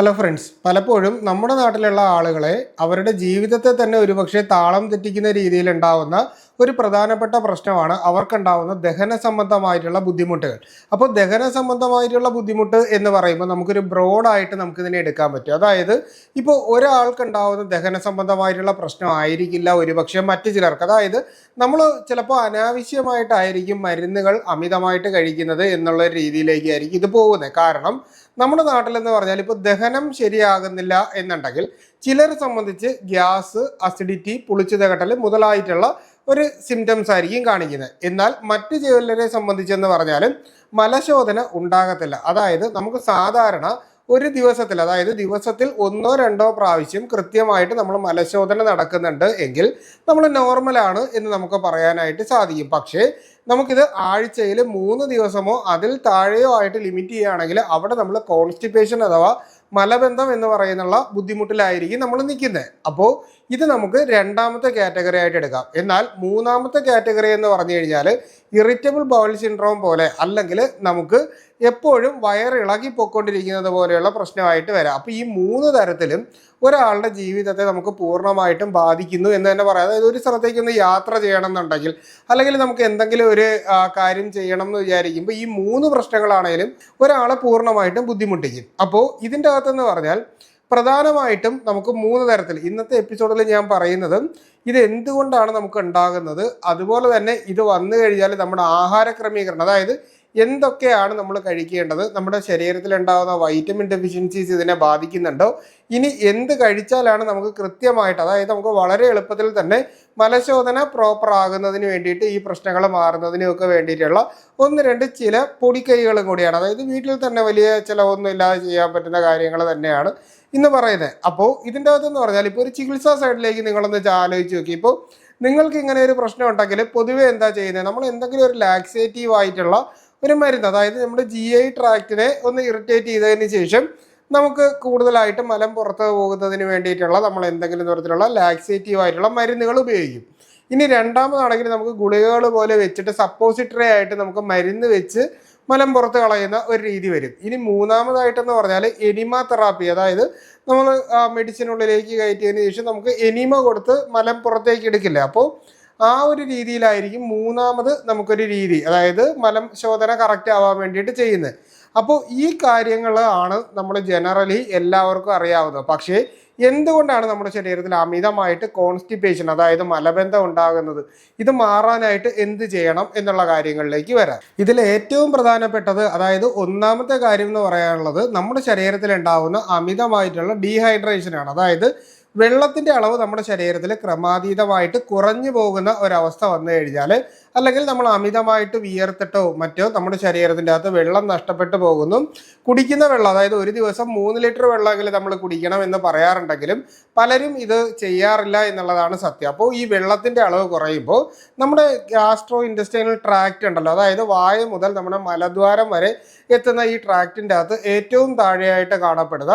Hello friends പലപ്പോഴും നമ്മുടെ നാട്ടിലുള്ള ആളുകളെ അവരുടെ ജീവിതത്തെ തന്നെ ഒരുപക്ഷെ താളം തെറ്റിക്കുന്ന രീതിയിൽ ഉണ്ടാവുന്ന ഒരു പ്രധാനപ്പെട്ട പ്രശ്നമാണ് അവർക്കുണ്ടാവുന്ന ദഹന സംബന്ധമായിട്ടുള്ള ബുദ്ധിമുട്ടുകൾ. അപ്പോൾ ദഹന സംബന്ധമായിട്ടുള്ള ബുദ്ധിമുട്ട് എന്ന് പറയുമ്പോൾ നമുക്കൊരു ബ്രോഡായിട്ട് നമുക്കിതിനെ എടുക്കാൻ പറ്റും. അതായത് ഇപ്പോൾ ഒരാൾക്കുണ്ടാവുന്ന ദഹന സംബന്ധമായിട്ടുള്ള പ്രശ്നമായിരിക്കില്ല ഒരുപക്ഷെ മറ്റു ചിലർക്ക്. അതായത് നമ്മൾ ചിലപ്പോൾ അനാവശ്യമായിട്ടായിരിക്കും മരുന്നുകൾ അമിതമായിട്ട് കഴിക്കുന്നത് എന്നുള്ള രീതിയിലേക്കായിരിക്കും ഇത് പോകുന്നത്. കാരണം നമ്മുടെ നാട്ടിലെന്ന് പറഞ്ഞാൽ ഇപ്പോൾ ദഹനം ശരിയാകുന്നില്ല എന്നുണ്ടെങ്കിൽ ചിലരെ സംബന്ധിച്ച് ഗ്യാസ് അസിഡിറ്റി പുളിച്ചു തകട്ടൽ മുതലായിട്ടുള്ള ഒരു സിംറ്റംസ് ആയിരിക്കും കാണിക്കുന്നത്. എന്നാൽ മറ്റു ചിലരെ സംബന്ധിച്ചെന്ന് പറഞ്ഞാലും മലശോധന ഉണ്ടാകത്തില്ല. അതായത് നമുക്ക് സാധാരണ ഒരു ദിവസത്തിൽ അതായത് ദിവസത്തിൽ ഒന്നോ രണ്ടോ പ്രാവശ്യം കൃത്യമായിട്ട് നമ്മൾ മലശോധന നടക്കുന്നുണ്ട് എങ്കിൽ നമ്മൾ നോർമലാണ് എന്ന് നമുക്ക് പറയാനായിട്ട് സാധിക്കും. പക്ഷേ നമുക്കിത് ആഴ്ചയിൽ മൂന്ന് ദിവസമോ അതിൽ താഴെയോ ആയിട്ട് ലിമിറ്റ് ചെയ്യുകയാണെങ്കിൽ അവിടെ നമ്മൾ കോൺസ്റ്റിപ്പേഷൻ അഥവാ മലബന്ധം എന്ന് പറയുന്നുള്ള ബുദ്ധിമുട്ടിലായിരിക്കും നമ്മൾ നിൽക്കുന്നത്. അപ്പോൾ ഇത് നമുക്ക് രണ്ടാമത്തെ കാറ്റഗറി ആയിട്ട് എടുക്കാം. എന്നാൽ മൂന്നാമത്തെ കാറ്റഗറി എന്ന് പറഞ്ഞു കഴിഞ്ഞാൽ ഇറിറ്റബിൾ ബൗൾ സിൻഡ്രോം പോലെ അല്ലെങ്കിൽ നമുക്ക് എപ്പോഴും വയർ ഇളകി പൊയ്ക്കൊണ്ടിരിക്കുന്നത് പോലെയുള്ള പ്രശ്നമായിട്ട് വരാം. അപ്പോൾ ഈ മൂന്ന് തരത്തിലും ഒരാളുടെ ജീവിതത്തെ നമുക്ക് പൂർണമായിട്ടും ബാധിക്കുന്നു എന്ന് തന്നെ പറയാം. അതായത് ഒരു സ്ഥലത്തേക്ക് ഒന്ന് യാത്ര ചെയ്യണം എന്നുണ്ടെങ്കിൽ അല്ലെങ്കിൽ നമുക്ക് എന്തെങ്കിലും ഒരു കാര്യം ചെയ്യണം എന്ന് വിചാരിക്കുമ്പോൾ ഈ മൂന്ന് പ്രശ്നങ്ങളാണെങ്കിലും ഒരാളെ പൂർണമായിട്ടും ബുദ്ധിമുട്ടിക്കും. അപ്പോൾ ഇതിന്റെ അകത്തെന്ന് പറഞ്ഞാൽ പ്രധാനമായിട്ടും നമുക്ക് മൂന്ന് തരത്തിൽ ഇന്നത്തെ എപ്പിസോഡിൽ ഞാൻ പറയുന്നത് ഇത് എന്തുകൊണ്ടാണ് നമുക്ക് ഉണ്ടാകുന്നത്? അതുപോലെ തന്നെ ഇത് വന്നു കഴിഞ്ഞാൽ നമ്മുടെ ആഹാര ക്രമീകരണം അതായത് എന്തൊക്കെയാണ് നമ്മൾ കഴിക്കേണ്ടത്? നമ്മുടെ ശരീരത്തിൽ ഉണ്ടാകുന്ന വൈറ്റമിൻ ഡെഫിഷ്യൻസീസ് ഇതിനെ ബാധിക്കുന്നുണ്ടോ? ഇനി എന്ത് കഴിച്ചാലാണ് നമുക്ക് കൃത്യമായിട്ട് അതായത് നമുക്ക് വളരെ എളുപ്പത്തിൽ തന്നെ മലശോധന പ്രോപ്പർ ആകുന്നതിന് വേണ്ടിയിട്ട് ഈ പ്രശ്നങ്ങൾ മാറുന്നതിനും ഒക്കെ വേണ്ടിയിട്ടുള്ള ഒന്ന് രണ്ട് ചില പൊടിക്കൈകളും കൂടിയാണ്. അതായത് വീട്ടിൽ തന്നെ വലിയ ചിലവൊന്നും ഇല്ലാതെ ചെയ്യാൻ പറ്റുന്ന കാര്യങ്ങൾ തന്നെയാണ് ഇന്ന് പറയുന്നത്. അപ്പോൾ ഇതിന്റെ അകത്തെന്ന് പറഞ്ഞാൽ ഇപ്പോൾ ഒരു ചികിത്സാ സൈഡിലേക്ക് നിങ്ങളൊന്ന് ആലോചിച്ച് നോക്കി. ഇപ്പോൾ നിങ്ങൾക്ക് ഇങ്ങനെ ഒരു പ്രശ്നം ഉണ്ടെങ്കിൽ പൊതുവേ എന്താ ചെയ്യുന്നത്? നമ്മൾ എന്തെങ്കിലും ഒരു ലാക്സേറ്റീവ് ആയിട്ടുള്ള ഒരു മരുന്ന് അതായത് നമ്മുടെ ജി ഐ ട്രാക്റ്റിനെ ഒന്ന് ഇറിറ്റേറ്റ് ചെയ്തതിന് ശേഷം നമുക്ക് കൂടുതലായിട്ട് മലം പുറത്ത് പോകുന്നതിന് വേണ്ടിയിട്ടുള്ള നമ്മൾ എന്തെങ്കിലും തരത്തിലുള്ള ലാക്സേറ്റീവ് ആയിട്ടുള്ള മരുന്നുകൾ ഉപയോഗിക്കും. ഇനി രണ്ടാമതാണെങ്കിൽ നമുക്ക് ഗുളികകൾ പോലെ വെച്ചിട്ട് സപ്പോസിറ്ററി ആയിട്ട് നമുക്ക് മരുന്ന് വെച്ച് മലം പുറത്ത് കളയുന്ന ഒരു രീതി വരും. ഇനി മൂന്നാമതായിട്ടെന്ന് പറഞ്ഞാൽ എനിമ തെറാപ്പി അതായത് നമ്മൾ മെഡിസിനുള്ളിലേക്ക് കയറ്റിയതിന് ശേഷം നമുക്ക് എനിമ കൊടുത്ത് മലം പുറത്തേക്ക് എടുക്കില്ല. അപ്പോൾ ആ ഒരു രീതിയിലായിരിക്കും മൂന്നാമത് നമുക്കൊരു രീതി. അതായത് മലം ശോധന കറക്റ്റ് ആവാൻ വേണ്ടിയിട്ട് ചെയ്യുന്നത്. അപ്പോൾ ഈ കാര്യങ്ങൾ ആണ് നമ്മൾ ജനറലി എല്ലാവർക്കും അറിയാവുന്നത്. പക്ഷേ എന്തുകൊണ്ടാണ് നമ്മുടെ ശരീരത്തിൽ അമിതമായിട്ട് കോൺസ്റ്റിപ്പേഷൻ അതായത് മലബന്ധം ഉണ്ടാകുന്നത്? ഇത് മാറാനായിട്ട് എന്ത് ചെയ്യണം എന്നുള്ള കാര്യങ്ങളിലേക്ക് വരാം. ഇതിൽ ഏറ്റവും പ്രധാനപ്പെട്ടത് അതായത് ഒന്നാമത്തെ കാര്യം എന്ന് പറയാനുള്ളത് നമ്മുടെ ശരീരത്തിൽ ഉണ്ടാകുന്ന അമിതമായിട്ടുള്ള ഡീഹൈഡ്രേഷനാണ് അതായത് വെള്ളത്തിന്റെ അളവ് നമ്മുടെ ശരീരത്തിൽ ക്രമാതീതമായിട്ട് കുറഞ്ഞു പോകുന്ന ഒരവസ്ഥ വന്നു കഴിഞ്ഞാൽ അല്ലെങ്കിൽ നമ്മൾ അമിതമായിട്ട് വിയർത്തിട്ടോ മറ്റോ നമ്മുടെ ശരീരത്തിന്റെ അകത്ത് വെള്ളം നഷ്ടപ്പെട്ടു പോകുന്നു. കുടിക്കുന്ന വെള്ളം അതായത് ഒരു ദിവസം മൂന്ന് ലിറ്റർ വെള്ളമെങ്കിലും നമ്മൾ കുടിക്കണം എന്ന് പറയാറുണ്ടെങ്കിലും പലരും ഇത് ചെയ്യാറില്ല എന്നുള്ളതാണ് സത്യം. അപ്പോൾ ഈ വെള്ളത്തിന്റെ അളവ് കുറയുമ്പോൾ നമ്മുടെ ഗ്യാസ്ട്രോ ഇൻഡസ്ട്രിയൽ ട്രാക്റ്റ് ഉണ്ടല്ലോ അതായത് വായ മുതൽ നമ്മുടെ മലദ്വാരം വരെ എത്തുന്ന ഈ ട്രാക്റ്റിന്റെ അകത്ത് ഏറ്റവും താഴെയായിട്ട് കാണപ്പെടുക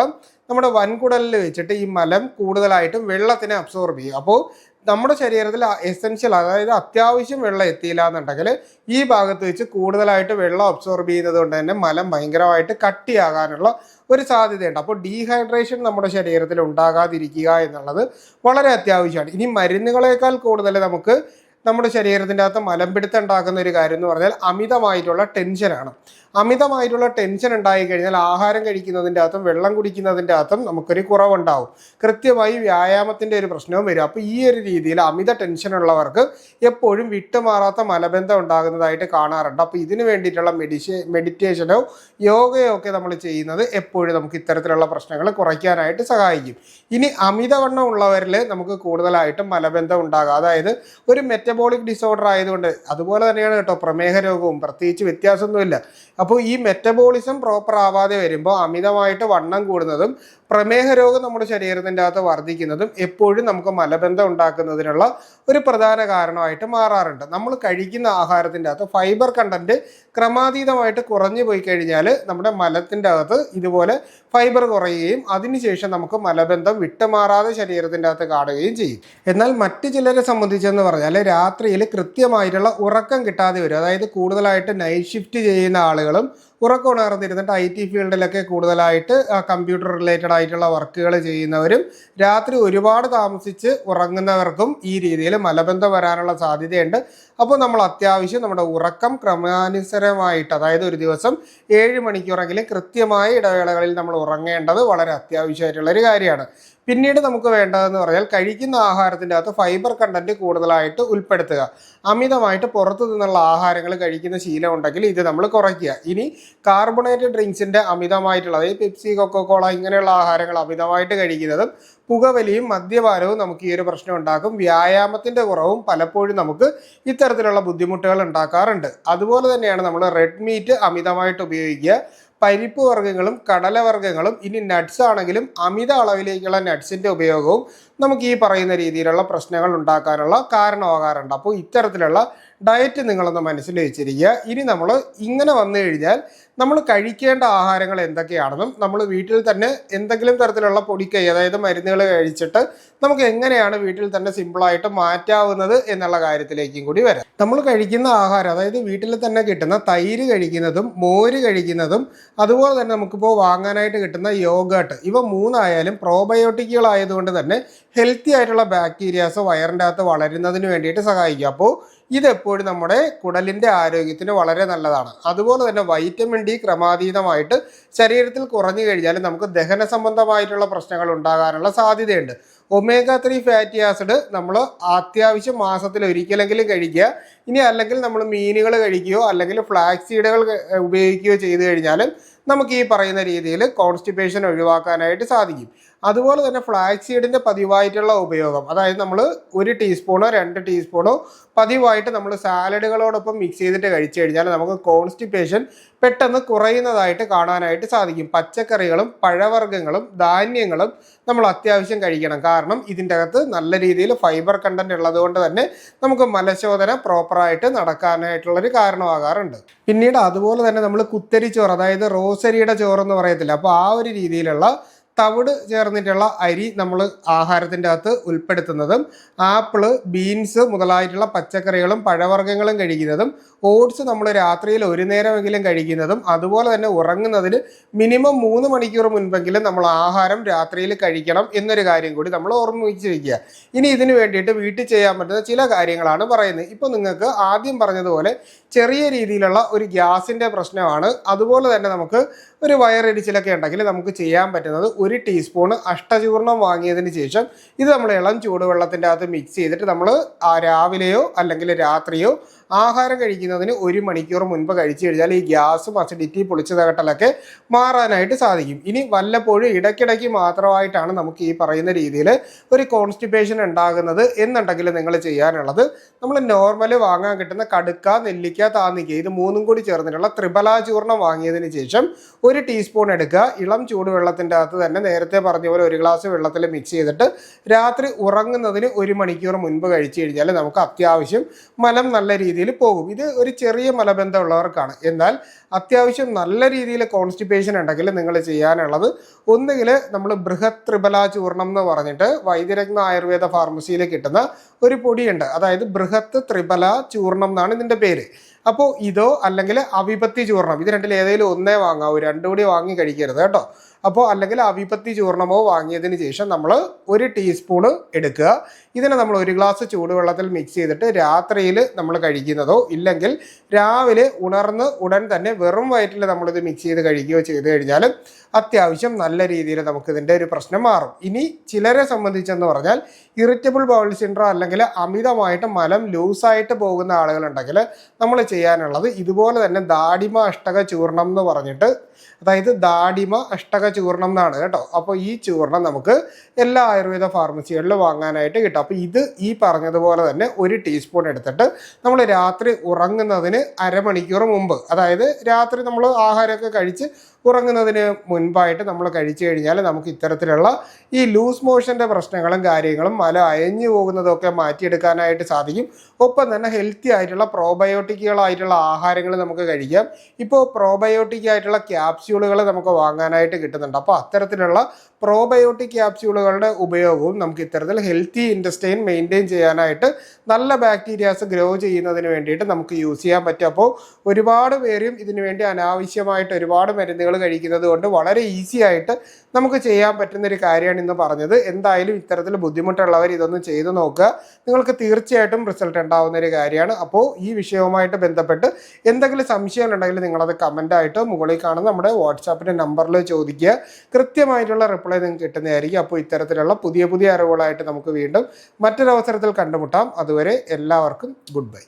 നമ്മുടെ വൻകുടലിൽ വെച്ചിട്ട് ഈ മലം കൂടുതലായിട്ടും വെള്ളത്തിനെ അബ്സോർബ് ചെയ്യും അപ്പോൾ നമ്മുടെ ശരീരത്തിൽ എസെൻഷ്യൽ അതായത് അത്യാവശ്യം വെള്ളം എത്തിയില്ല എന്നുണ്ടെങ്കിൽ ഈ ഭാഗത്ത് വെച്ച് കൂടുതലായിട്ട് വെള്ളം അബ്സോർബ് ചെയ്യുന്നത് കൊണ്ട് തന്നെ മലം ഭയങ്കരമായിട്ട് കട്ടിയാകാനുള്ള ഒരു സാധ്യതയുണ്ട്. അപ്പോൾ ഡീഹൈഡ്രേഷൻ നമ്മുടെ ശരീരത്തിൽ ഉണ്ടാകാതിരിക്കുക എന്നുള്ളത് വളരെ അത്യാവശ്യമാണ്. ഇനി മരുന്നുകളേക്കാൾ കൂടുതൽ നമുക്ക് നമ്മുടെ ശരീരത്തിന്റെ അകത്ത് മലമ്പിടുത്തം ഉണ്ടാക്കുന്ന ഒരു കാര്യം എന്ന് പറഞ്ഞാൽ അമിതമായിട്ടുള്ള ടെൻഷനാണ് അമിതമായിട്ടുള്ള ടെൻഷൻ ഉണ്ടായി കഴിഞ്ഞാൽ ആഹാരം കഴിക്കുന്നതിന്റെ അകത്തും വെള്ളം കുടിക്കുന്നതിന്റെ അകത്തും നമുക്കൊരു കുറവുണ്ടാവും. കൃത്യമായി വ്യായാമത്തിന്റെ ഒരു പ്രശ്നവും വരും. അപ്പോൾ ഈ ഒരു രീതിയിൽ അമിത ടെൻഷൻ ഉള്ളവർക്ക് എപ്പോഴും വിട്ടുമാറാത്ത മലബന്ധം ഉണ്ടാകുന്നതായിട്ട് കാണാറുണ്ട്. അപ്പോൾ ഇതിന് വേണ്ടിയിട്ടുള്ള മെഡിഷേ മെഡിറ്റേഷനോ യോഗയോ ഒക്കെ നമ്മൾ ചെയ്യുന്നത് എപ്പോഴും നമുക്ക് ഇത്തരത്തിലുള്ള പ്രശ്നങ്ങൾ കുറയ്ക്കാനായിട്ട് സഹായിക്കും. ഇനി അമിതവണ്ണം ഉള്ളവരിൽ നമുക്ക് കൂടുതലായിട്ടും മലബന്ധം ഉണ്ടാകാം. അതായത് ഒരു മെറ്റബോളിക് ഡിസോർഡർ ആയതുകൊണ്ട് അതുപോലെ തന്നെയാണ് കേട്ടോ പ്രമേഹ രോഗവും പ്രത്യേകിച്ച് വ്യത്യാസമൊന്നുമില്ല. അപ്പോൾ ഈ മെറ്റബോളിസം പ്രോപ്പർ ആവാതെ വരുമ്പോൾ അമിതമായിട്ട് വണ്ണം കൂടുന്നതും പ്രമേഹ രോഗം നമ്മുടെ ശരീരത്തിന്റെ അകത്ത് വർദ്ധിക്കുന്നതും എപ്പോഴും നമുക്ക് മലബന്ധം ഉണ്ടാക്കുന്നതിനുള്ള ഒരു പ്രധാന കാരണമായിട്ട് മാറാറുണ്ട്. നമ്മൾ കഴിക്കുന്ന ആഹാരത്തിന്റെ അകത്ത് ഫൈബർ കണ്ടന്റ് ക്രമാതീതമായിട്ട് കുറഞ്ഞു പോയി കഴിഞ്ഞാൽ നമ്മുടെ മലത്തിന്റെ അകത്ത് ഇതുപോലെ ഫൈബർ കുറയുകയും അതിനുശേഷം നമുക്ക് മലബന്ധം വിട്ടുമാറാതെ ശരീരത്തിന്റെ അകത്ത് കാണുകയും ചെയ്യും. എന്നാൽ മറ്റു ചിലരെ സംബന്ധിച്ചെന്ന് പറഞ്ഞാൽ രാത്രിയിൽ കൃത്യമായിട്ടുള്ള ഉറക്കം കിട്ടാതെ വരും. അതായത് കൂടുതലായിട്ട് നൈറ്റ് ഷിഫ്റ്റ് ചെയ്യുന്ന ആളുകളും ഉറക്കം ഉണർന്നിരുന്നിട്ട് ഐ ടി ഫീൽഡിലൊക്കെ കൂടുതലായിട്ട് കമ്പ്യൂട്ടർ റിലേറ്റഡ് ആയിട്ടുള്ള വർക്കുകൾ ചെയ്യുന്നവരും രാത്രി ഒരുപാട് താമസിച്ച് ഉറങ്ങുന്നവർക്കും ഈ രീതിയിൽ മലബന്ധം വരാനുള്ള സാധ്യതയുണ്ട്. അപ്പോൾ നമ്മൾ അത്യാവശ്യം നമ്മുടെ ഉറക്കം ക്രമാനുസരമായിട്ട് അതായത് ഒരു ദിവസം ഏഴ് മണിക്കൂറെങ്കിലും കൃത്യമായ ഇടവേളകളിൽ നമ്മൾ ഉറങ്ങേണ്ടത് വളരെ അത്യാവശ്യമായിട്ടുള്ള ഒരു കാര്യമാണ്. പിന്നീട് നമുക്ക് വേണ്ടതെന്ന് പറഞ്ഞാൽ കഴിക്കുന്ന ആഹാരത്തിന്റെ അകത്ത് ഫൈബർ കണ്ടന്റ് കൂടുതലായിട്ട് ഉൾപ്പെടുത്തുക. അമിതമായിട്ട് പുറത്തു നിന്നുള്ള ആഹാരങ്ങൾ കഴിക്കുന്ന ശീലം ഉണ്ടെങ്കിൽ ഇത് നമ്മൾ കുറയ്ക്കുക. ഇനി കാർബണേറ്റഡ് ഡ്രിങ്ക്സിന്റെ അമിതമായിട്ടുള്ള അതായത് പെപ്സി കൊക്കോകോള ഇങ്ങനെയുള്ള ആഹാരങ്ങൾ അമിതമായിട്ട് കഴിക്കുന്നതും പുകവലിയും മദ്യപാനവും നമുക്ക് ഈ ഒരു പ്രശ്നം ഉണ്ടാക്കും. വ്യായാമത്തിന്റെ കുറവും പലപ്പോഴും നമുക്ക് ഇത്തരത്തിലുള്ള ബുദ്ധിമുട്ടുകൾ ഉണ്ടാക്കാറുണ്ട്. അതുപോലെ തന്നെയാണ് നമ്മൾ റെഡ് മീറ്റ് അമിതമായിട്ട് ഉപയോഗിക്കുക. പരിപ്പ് വർഗങ്ങളും കടലവർഗങ്ങളും ഇനി നട്ട്സ് ആണെങ്കിലും അമിത അളവിലേക്കുള്ള നട്ട്സിന്റെ ഉപയോഗവും നമുക്ക് ഈ പറയുന്ന രീതിയിലുള്ള പ്രശ്നങ്ങൾ ഉണ്ടാക്കാനുള്ള കാരണമാകാറുണ്ട്. അപ്പോൾ ഇത്തരത്തിലുള്ള ഡയറ്റ് നിങ്ങളൊന്ന് മനസ്സിൽ വെച്ചിരിക്കുക. ഇനി നമ്മൾ ഇങ്ങനെ വന്നു കഴിഞ്ഞാൽ നമ്മൾ കഴിക്കേണ്ട ആഹാരങ്ങൾ എന്തൊക്കെയാണെന്നും നമ്മൾ വീട്ടിൽ തന്നെ എന്തെങ്കിലും തരത്തിലുള്ള പൊടിക്കൈ അതായത് മരുന്നുകൾ കഴിച്ചിട്ട് നമുക്ക് എങ്ങനെയാണ് വീട്ടിൽ തന്നെ സിമ്പിളായിട്ട് മാറ്റാവുന്നത് എന്നുള്ള കാര്യത്തിലേക്കും കൂടി വരാം. നമ്മൾ കഴിക്കുന്ന ആഹാരം അതായത് വീട്ടിൽ തന്നെ കിട്ടുന്ന തൈര് കഴിക്കുന്നതും മോര് കഴിക്കുന്നതും അതുപോലെ തന്നെ നമുക്കിപ്പോൾ വാങ്ങാനായിട്ട് കിട്ടുന്ന യോഗട്ട് ഇവ മൂന്നായാലും പ്രോബയോട്ടിക്കുകളായതുകൊണ്ട് തന്നെ ഹെൽത്തി ആയിട്ടുള്ള ബാക്ടീരിയാസ് വയറിന്റെ അകത്ത് വളരുന്നതിന് വേണ്ടിയിട്ട് സഹായിക്കും. അപ്പോൾ ഇതെപ്പോഴും നമ്മുടെ കുടലിന്റെ ആരോഗ്യത്തിന് വളരെ നല്ലതാണ്. അതുപോലെ തന്നെ വൈറ്റമിൻ ഡി ക്രമാതീതമായിട്ട് ശരീരത്തിൽ കുറഞ്ഞു കഴിഞ്ഞാൽ നമുക്ക് ദഹന സംബന്ധമായിട്ടുള്ള പ്രശ്നങ്ങൾ ഉണ്ടാകാനുള്ള സാധ്യതയുണ്ട്. ഒമേഗ ത്രീ ഫാറ്റി ആസിഡ് നമ്മൾ അത്യാവശ്യം മാസത്തിൽ ഒരിക്കലെങ്കിലും കഴിക്കുക. ഇനി അല്ലെങ്കിൽ നമ്മൾ മീനുകൾ കഴിക്കുകയോ അല്ലെങ്കിൽ ഫ്ലാക്സ് സീഡുകൾ ഉപയോഗിക്കുകയോ ചെയ്തു കഴിഞ്ഞാൽ നമുക്ക് ഈ പറയുന്ന രീതിയിൽ കോൺസ്റ്റിപ്പേഷൻ ഒഴിവാക്കാനായിട്ട് സാധിക്കും. അതുപോലെ തന്നെ ഫ്ലാക്സ് സീഡിന്റെ പതിവായിട്ടുള്ള ഉപയോഗം. അതായത് നമ്മൾ ഒരു ടീസ്പൂണോ രണ്ട് ടീസ്പൂണോ പതിവായിട്ട് നമ്മൾ സാലഡുകളോടൊപ്പം മിക്സ് ചെയ്തിട്ട് കഴിച്ചു കഴിഞ്ഞാൽ നമുക്ക് കോൺസ്റ്റിപ്പേഷൻ പെട്ടെന്ന് കുറയുന്നതായിട്ട് കാണാനായിട്ട് സാധിക്കും. പച്ചക്കറികളും പഴവർഗങ്ങളും ധാന്യങ്ങളും നമ്മൾ അത്യാവശ്യം കഴിക്കണം. കാരണം ഇതിന്റെ അകത്ത് നല്ല രീതിയിൽ ഫൈബർ കണ്ടന്റ് ഉള്ളത് കൊണ്ട് തന്നെ നമുക്ക് മലശോധന പ്രോപ്പറായിട്ട് നടക്കാനായിട്ടുള്ളൊരു കാരണമാകാറുണ്ട്. പിന്നീട് അതുപോലെ തന്നെ നമ്മൾ കുത്തരി ചോറ് അതായത് റോസരിയുടെ ചോറ് എന്ന് പറയത്തില്ല. അപ്പോൾ ആ ഒരു രീതിയിലുള്ള തവിട് ചേർന്നിട്ടുള്ള അരി നമ്മൾ ആഹാരത്തിന്റെ അകത്ത് ഉൾപ്പെടുത്തുന്നതും ആപ്പിൾ ബീൻസ് മുതലായിട്ടുള്ള പച്ചക്കറികളും പഴവർഗങ്ങളും കഴിക്കുന്നതും ഓട്സ് നമ്മൾ രാത്രിയിൽ ഒരു നേരമെങ്കിലും കഴിക്കുന്നതും അതുപോലെ തന്നെ ഉറങ്ങുന്നതിന് മിനിമം മൂന്ന് മണിക്കൂർ മുൻപെങ്കിലും നമ്മൾ ആഹാരം രാത്രിയിൽ കഴിക്കണം എന്നൊരു കാര്യം കൂടി നമ്മൾ ഓർമ്മിച്ച് വയ്ക്കുക ഇനി ഇതിനു വേണ്ടിയിട്ട് വീട്ടിൽ ചെയ്യാൻ പറ്റുന്ന ചില കാര്യങ്ങളാണ് പറയുന്നത്. ഇപ്പോൾ നിങ്ങൾക്ക് ആദ്യം പറഞ്ഞതുപോലെ ചെറിയ രീതിയിലുള്ള ഒരു ഗ്യാസിന്റെ പ്രശ്നമാണ്. അതുപോലെ തന്നെ നമുക്ക് ഒരു വയറിടിച്ചിലൊക്കെ ഉണ്ടെങ്കിൽ നമുക്ക് ചെയ്യാൻ പറ്റുന്നത് ഒരു ടീസ്പൂണ് അഷ്ടചൂർണം വാങ്ങിയതിന് ശേഷം ഇത് നമ്മൾ ഇളം ചൂടുവെള്ളത്തിന്റെ അകത്ത് മിക്സ് ചെയ്തിട്ട് നമ്മൾ ആ രാവിലെയോ അല്ലെങ്കിൽ രാത്രിയോ ആഹാരം കഴിക്കുന്നതിന് ഒരു മണിക്കൂർ മുൻപ് കഴിച്ചു കഴിഞ്ഞാൽ ഈ ഗ്യാസും അസിഡിറ്റി പൊളിച്ചു തകട്ടലൊക്കെ മാറാനായിട്ട് സാധിക്കും. ഇനി വല്ലപ്പോഴും ഇടയ്ക്കിടയ്ക്ക് മാത്രമായിട്ടാണ് നമുക്ക് ഈ പറയുന്ന രീതിയിൽ ഒരു കോൺസ്റ്റിപ്പേഷൻ ഉണ്ടാകുന്നത് എന്നുണ്ടെങ്കിൽ നിങ്ങൾ ചെയ്യാനുള്ളത് നമ്മൾ നോർമൽ വാങ്ങാൻ കിട്ടുന്ന കടുക്ക നെല്ലിക്ക താന്നിക്ക ഇത് മൂന്നും കൂടി ചേർന്നിട്ടുള്ള ത്രിപലാചൂർണം വാങ്ങിയതിന് ശേഷം ഒരു ടീസ്പൂൺ എടുക്കുക. ഇളം ചൂടുവെള്ളത്തിന്റെ അകത്ത് തന്നെ നേരത്തെ പറഞ്ഞ പോലെ ഒരു ഗ്ലാസ് വെള്ളത്തിൽ മിക്സ് ചെയ്തിട്ട് രാത്രി ഉറങ്ങുന്നതിന് ഒരു മണിക്കൂർ മുൻപ് കഴിച്ചു കഴിഞ്ഞാൽ നമുക്ക് അത്യാവശ്യം മലം നല്ല രീതിയിൽ പോകും. ഇത് ഒരു ചെറിയ മലബന്ധമുള്ളവർക്കാണ്. എന്നാൽ അത്യാവശ്യം നല്ല രീതിയിൽ കോൺസ്റ്റിപ്പേഷൻ ഉണ്ടെങ്കിൽ നിങ്ങൾ ചെയ്യാനുള്ളത് ഒന്നുകിൽ നമ്മൾ ബൃഹത് ത്രിബല ചൂർണം എന്ന് പറഞ്ഞിട്ട് വൈദ്യരത്ന ആയുർവേദ ഫാർമസിയിൽ കിട്ടുന്ന ഒരു പൊടിയുണ്ട്. അതായത് ബൃഹത്ത് ത്രിബല ചൂർണം എന്നാണ് ഇതിന്റെ പേര്. അപ്പോൾ ഇതോ അല്ലെങ്കിൽ അവിപത്തി ചൂർണം ഇത് രണ്ടിൽ ഏതെങ്കിലും ഒന്നേ വാങ്ങാവൂ രണ്ടുകൂടി വാങ്ങി കഴിക്കരുത് കേട്ടോ. അപ്പോൾ അല്ലെങ്കിൽ അവിപത്തി ചൂർണമോ വാങ്ങിയതിന് ശേഷം നമ്മൾ ഒരു ടീസ്പൂണ് എടുക്കുക. ഇതിനെ നമ്മൾ ഒരു ഗ്ലാസ് ചൂടുവെള്ളത്തിൽ മിക്സ് ചെയ്തിട്ട് രാത്രിയിൽ നമ്മൾ കഴിക്കുന്നതോ ഇല്ലെങ്കിൽ രാവിലെ ഉണർന്ന് ഉടൻ തന്നെ വെറും വയറ്റിൽ നമ്മളിത് മിക്സ് ചെയ്ത് കഴിക്കുകയോ ചെയ്ത് കഴിഞ്ഞാൽ അത്യാവശ്യം നല്ല രീതിയിൽ നമുക്കിതിന്റെ ഒരു പ്രശ്നം മാറും. ഇനി ചിലരെ സംബന്ധിച്ചെന്ന് പറഞ്ഞാൽ ഇറിറ്റബിൾ ബൗൾ സിൻഡ്രോ അല്ലെങ്കിൽ അമിതമായിട്ട് മലം ലൂസായിട്ട് പോകുന്ന ആളുകളുണ്ടെങ്കിൽ നമ്മൾ ചെയ്യാനുള്ളത് ഇതുപോലെ തന്നെ ദാടിമ അഷ്ടക ചൂർണം എന്ന് പറഞ്ഞിട്ട് അതായത് ദാടിമ അഷ്ടക ചൂർണം എന്നാണ് കേട്ടോ. അപ്പോൾ ഈ ചൂർണം നമുക്ക് എല്ലാ ആയുർവേദ ഫാർമസികളിലും വാങ്ങാനായിട്ട് കിട്ടും. അപ്പോൾ ഇത് ഈ പറഞ്ഞതുപോലെ തന്നെ ഒരു ടീസ്പൂൺ എടുത്തിട്ട് നമ്മൾ രാത്രി ഉറങ്ങുന്നതിന് അരമണിക്കൂർ മുമ്പ് അതായത് രാത്രി നമ്മൾ ആഹാരമൊക്കെ കഴിച്ച് ഉറങ്ങുന്നതിന് മുൻപായിട്ട് നമ്മൾ കഴിച്ചു കഴിഞ്ഞാൽ നമുക്ക് ഇത്തരത്തിലുള്ള ഈ ലൂസ് മോഷന്റെ പ്രശ്നങ്ങളും കാര്യങ്ങളും മല അയഞ്ഞു പോകുന്നതൊക്കെ മാറ്റിയെടുക്കാനായിട്ട് സാധിക്കും. ഒപ്പം തന്നെ ഹെൽത്തി ആയിട്ടുള്ള പ്രോബയോട്ടിക്കുകളായിട്ടുള്ള ആഹാരങ്ങൾ നമുക്ക് കഴിക്കാം. ഇപ്പോൾ പ്രോബയോട്ടിക് ആയിട്ടുള്ള ക്യാപ്സ്യൂളുകൾ നമുക്ക് വാങ്ങാനായിട്ട് കിട്ടുന്നുണ്ട്. അപ്പോൾ അത്തരത്തിലുള്ള പ്രോബയോട്ടിക് ക്യാപ്സ്യൂളുകളുടെ ഉപയോഗവും നമുക്ക് ഇത്തരത്തിൽ ഹെൽത്തി ഇൻഡസ്ട്രീൻ മെയിന്റെയിൻ ചെയ്യാനായിട്ട് നല്ല ബാക്ടീരിയാസ് ഗ്രോ ചെയ്യുന്നതിന് വേണ്ടിയിട്ട് നമുക്ക് യൂസ് ചെയ്യാൻ പറ്റും. അപ്പോൾ ഒരുപാട് പേരും ഇതിനു വേണ്ടി അനാവശ്യമായിട്ട് ഒരുപാട് മരുന്നുകൾ കഴിക്കുന്നത് കൊണ്ട് വളരെ ഈസി ആയിട്ട് നമുക്ക് ചെയ്യാൻ പറ്റുന്ന ഒരു കാര്യമാണ് ഇന്ന് പറഞ്ഞത്. എന്തായാലും ഇത്തരത്തിൽ ബുദ്ധിമുട്ടുള്ളവർ ഇതൊന്ന് ചെയ്തു നോക്കുക. നിങ്ങൾക്ക് തീർച്ചയായിട്ടും റിസൾട്ട് ഉണ്ടാവുന്ന ഒരു കാര്യമാണ്. അപ്പോൾ ഈ വിഷയവുമായിട്ട് ബന്ധപ്പെട്ട് എന്തെങ്കിലും സംശയങ്ങളുണ്ടെങ്കിൽ നിങ്ങളത് കമന്റായിട്ട് മുകളിൽ കാണുന്ന നമ്മുടെ വാട്സാപ്പിന്റെ നമ്പറിൽ ചോദിക്കുക. കൃത്യമായിട്ടുള്ള റിപ്ലൈ നിങ്ങൾക്ക് കിട്ടുന്നതായിരിക്കും. അപ്പോൾ ഇത്തരത്തിലുള്ള പുതിയ പുതിയ അറിവുകളായിട്ട് നമുക്ക് വീണ്ടും മറ്റൊരവസരത്തിൽ കണ്ടുമുട്ടാം. അതുവരെ എല്ലാവർക്കും ഗുഡ് ബൈ